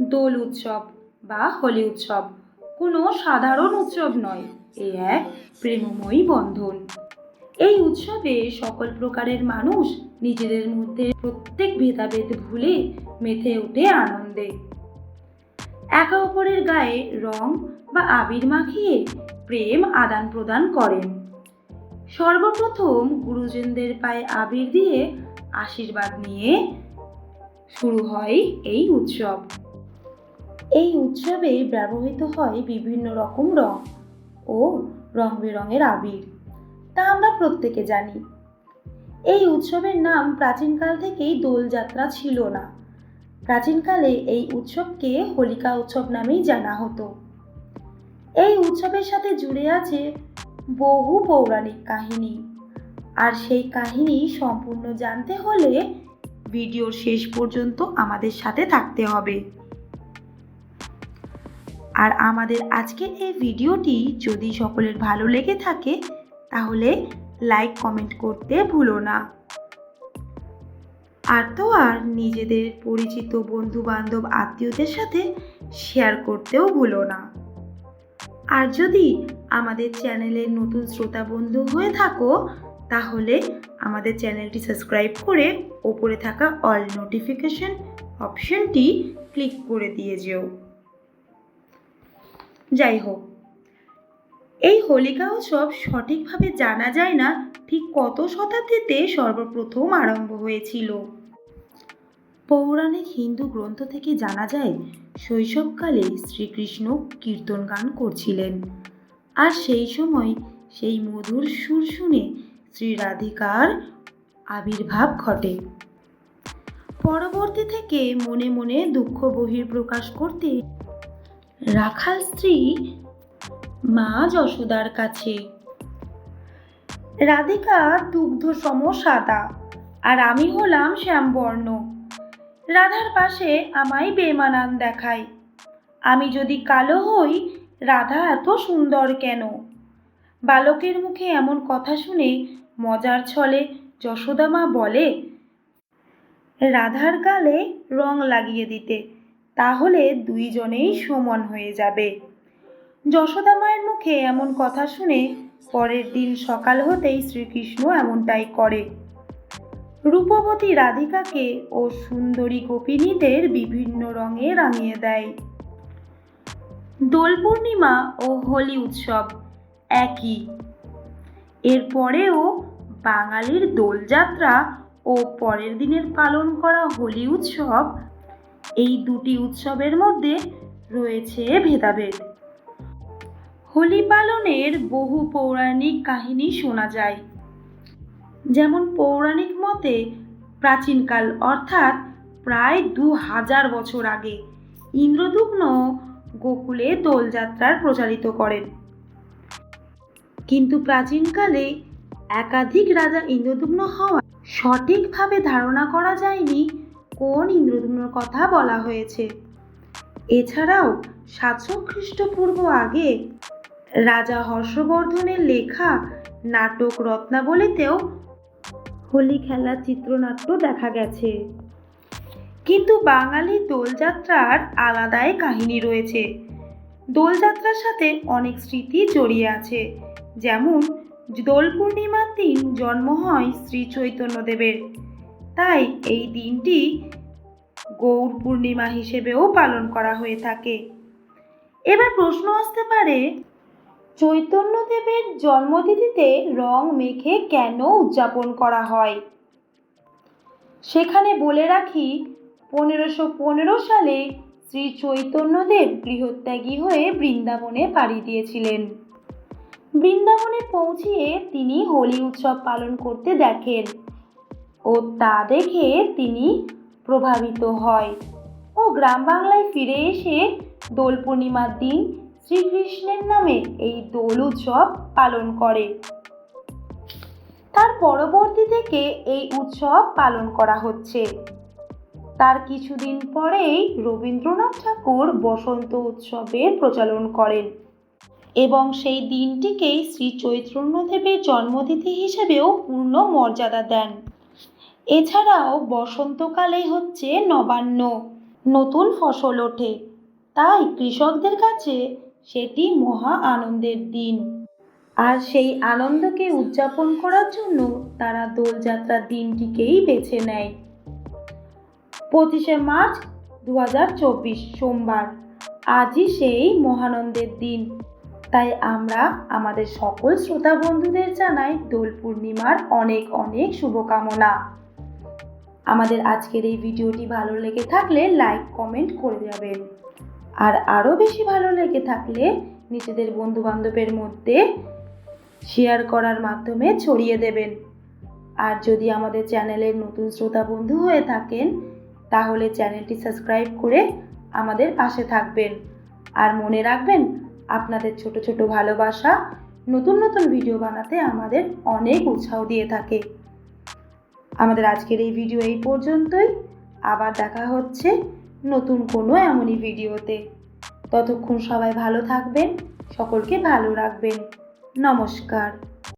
দোল উৎসব বা হোলি উৎসব। কোনো সাধারণ উৎসব নয়, এ এক প্রেমময়ী বন্ধন। এই উৎসবে সকল প্রকারের মানুষ নিজেদের মধ্যে প্রত্যেক ভেদাভেদ ভুলে মেতে ওঠে আনন্দে। একে অপরের গায়ে রং বা আবির মাখিয়ে প্রেম আদান প্রদান করেন। সর্বপ্রথম গুরুজনদের পায়ে আবির দিয়ে আশীর্বাদ নিয়ে শুরু হয় এই উৎসব। এই উৎসবে ব্যবহৃত হয় বিভিন্ন রকম রং ও রং বেরঙের আবির। তা আমরা প্রত্যেকে জানি। এই উৎসবের নাম প্রাচীনকাল থেকেই দোলযাত্রা ছিল না। প্রাচীনকালে এই উৎসবকে হোলিকা উৎসব নামেই জানা হতো। এই উৎসবের সাথে জুড়ে আছে বহু পৌরাণিক কাহিনী। আর সেই কাহিনী সম্পূর্ণ জানতে হলে ভিডিওর শেষ পর্যন্ত আমাদের সাথে থাকতে হবে। আর আমাদের আজকের এই ভিডিওটি যদি সকলের ভালো লেগে থাকে, তাহলে লাইক কমেন্ট করতে ভুলো না। আর তো আর নিজেদের পরিচিত বন্ধু বান্ধব আত্মীয়দের সাথে শেয়ার করতেও ভুলো না। আর যদি আমাদের চ্যানেলের নতুন শ্রোতা বন্ধু হয়ে থাকো, তাহলে আমাদের চ্যানেলটি সাবস্ক্রাইব করে ওপরে থাকা অল নোটিফিকেশন অপশনটি ক্লিক করে দিয়ে যেও। যাই হোক। এই হোলিকা উৎসব সঠিকভাবে জানা যায় না, ঠিক কত শতাব্দীতে সর্বপ্রথম আরম্ভ হয়েছিল। পৌরাণিক হিন্দু গ্রন্থ থেকে জানা যায়, শৈশবকালে শ্রীকৃষ্ণ কীর্তন গান করছিলেন। আর সেই সময় সেই মধুর সুর শুনে শ্রী রাধিকার আবির্ভাব ঘটে। পরবর্তী থেকে মনে মনে দুঃখ বহির্প্রকাশ করতে রাখাল স্ত্রী মা যশোদার কাছে। রাধিকা দুগ্ধ সম সাদা, আর আমি হলাম শ্যামবর্ণ। রাধার পাশে আমায় বেমানান দেখায়। আমি যদি কালো হই, রাধা এত সুন্দর কেন? বালকের মুখে এমন কথা শুনে মজার ছলে যশোদা মা বলে, রাধার গালে রং লাগিয়ে দিতে। তাহলে দুইজনেই সমান হয়ে যাবে। যশোদা মায়ের মুখে এমন কথা শুনে পরের দিন সকাল হতেই শ্রীকৃষ্ণ এমনটাই করে। রূপবতী রাধিকাকে ও সুন্দরী গোপিনীদের বিভিন্ন রঙে রাঙিয়ে দেয়। দোল পূর্ণিমা ও হোলি উৎসব একই। এরপরেও বাঙালির দোলযাত্রা ও পরের দিনের পালন করা হোলি উৎসব এই দুটি উৎসবের মধ্যে রয়েছে ভেদাভেদ। হোলি পালনের বহু পৌরাণিক কাহিনী শোনা যায়। যেমন পৌরাণিক মতে প্রাচীনকাল অর্থাৎ প্রায় দু হাজার বছর আগে ইন্দ্রদুগ্ন গোকুলে দোলযাত্রার প্রচারিত করেন। কিন্তু প্রাচীনকালে একাধিক রাজা ইন্দ্রদুগ্ন হওয়া সঠিকভাবে ধারণা করা যায়নি কোন ইন্দ্রদুম্নর কথা বলা হয়েছে? এছাড়াও সাতশো খ্রিস্টপূর্ব আগে রাজা হর্ষবর্ধনের লেখা নাটক রত্নাবলীতেও হোলি খেলার চিত্রনাট্য দেখা গেছে। কিন্তু বাঙালি দোলযাত্রার আলাদাই কাহিনী রয়েছে। দোলযাত্রার সাথে অনেক স্মৃতি জড়িয়ে আছে। যেমন দোল পূর্ণিমার দিন জন্ম হয় শ্রী চৈতন্যদেবের। তাই এই দিনটি গৌর পূর্ণিমা হিসেবেও পালন করা হয়ে থাকে। এবার প্রশ্ন আসতে পারে, চৈতন্যদেবের জন্মতিথিতে রং মেখে কেন উদযাপন করা হয়? সেখানে বলে রাখি, পনেরোশো পনেরো সালে শ্রী চৈতন্যদেব গৃহত্যাগী হয়ে বৃন্দাবনে পাড়ি দিয়েছিলেন। বৃন্দাবনে পৌঁছিয়ে তিনি হোলি উৎসব পালন করতে দেখেন। ও তা দেখে তিনি প্রভাবিত হয়। ও গ্রাম বাংলায় ফিরে এসে দোল পূর্ণিমার দিন শ্রীকৃষ্ণের নামে এই দোল উৎসব পালন করে। তার পরবর্তী থেকে এই উৎসব পালন করা হচ্ছে। তার কিছুদিন পরেই রবীন্দ্রনাথ ঠাকুর বসন্ত উৎসবের প্রচলন করেন এবং সেই দিনটিকেই শ্রী চৈতন্যদেবের জন্মতিথি হিসেবেও পূর্ণ মর্যাদা দেন। এছাড়াও বসন্তকালে হচ্ছে নবান্ন, নতুন ফসল ওঠে। তাই কৃষকদের কাছে সেটি মহা আনন্দের দিন। আর সেই আনন্দকে উদযাপন করার জন্য তারা দোলযাত্রার দিনটিকেই বেছে নেয়। পঁচিশে মার্চ দু হাজার চব্বিশ সোমবার, আজই সেই মহানন্দের দিন। তাই আমরা আমাদের সকল শ্রোতা বন্ধুদের জানাই দোল পূর্ণিমার অনেক অনেক শুভকামনা। আমাদের আজকের এই ভিডিওটি ভালো লেগে থাকলে লাইক কমেন্ট করে যাবেন। আর আরও বেশি ভালো লেগে থাকলে নিজেদের বন্ধু বান্ধবের মধ্যে শেয়ার করার মাধ্যমে ছড়িয়ে দেবেন। আর যদি আমাদের চ্যানেলের নতুন শ্রোতা বন্ধু হয়ে থাকেন, তাহলে চ্যানেলটি সাবস্ক্রাইব করে আমাদের পাশে থাকবেন। আর মনে রাখবেন, আপনাদের ছোট ছোট ভালোবাসা নতুন নতুন ভিডিও বানাতে আমাদের অনেক উৎসাহ দিয়ে থাকে। আমাদের আজকের এই ভিডিও এই পর্যন্তই। আবার দেখা হচ্ছে নতুন কোনো এমনই ভিডিওতে ততক্ষণ সবাই ভালো থাকবেন, সকলকে ভালো রাখবেন। নমস্কার।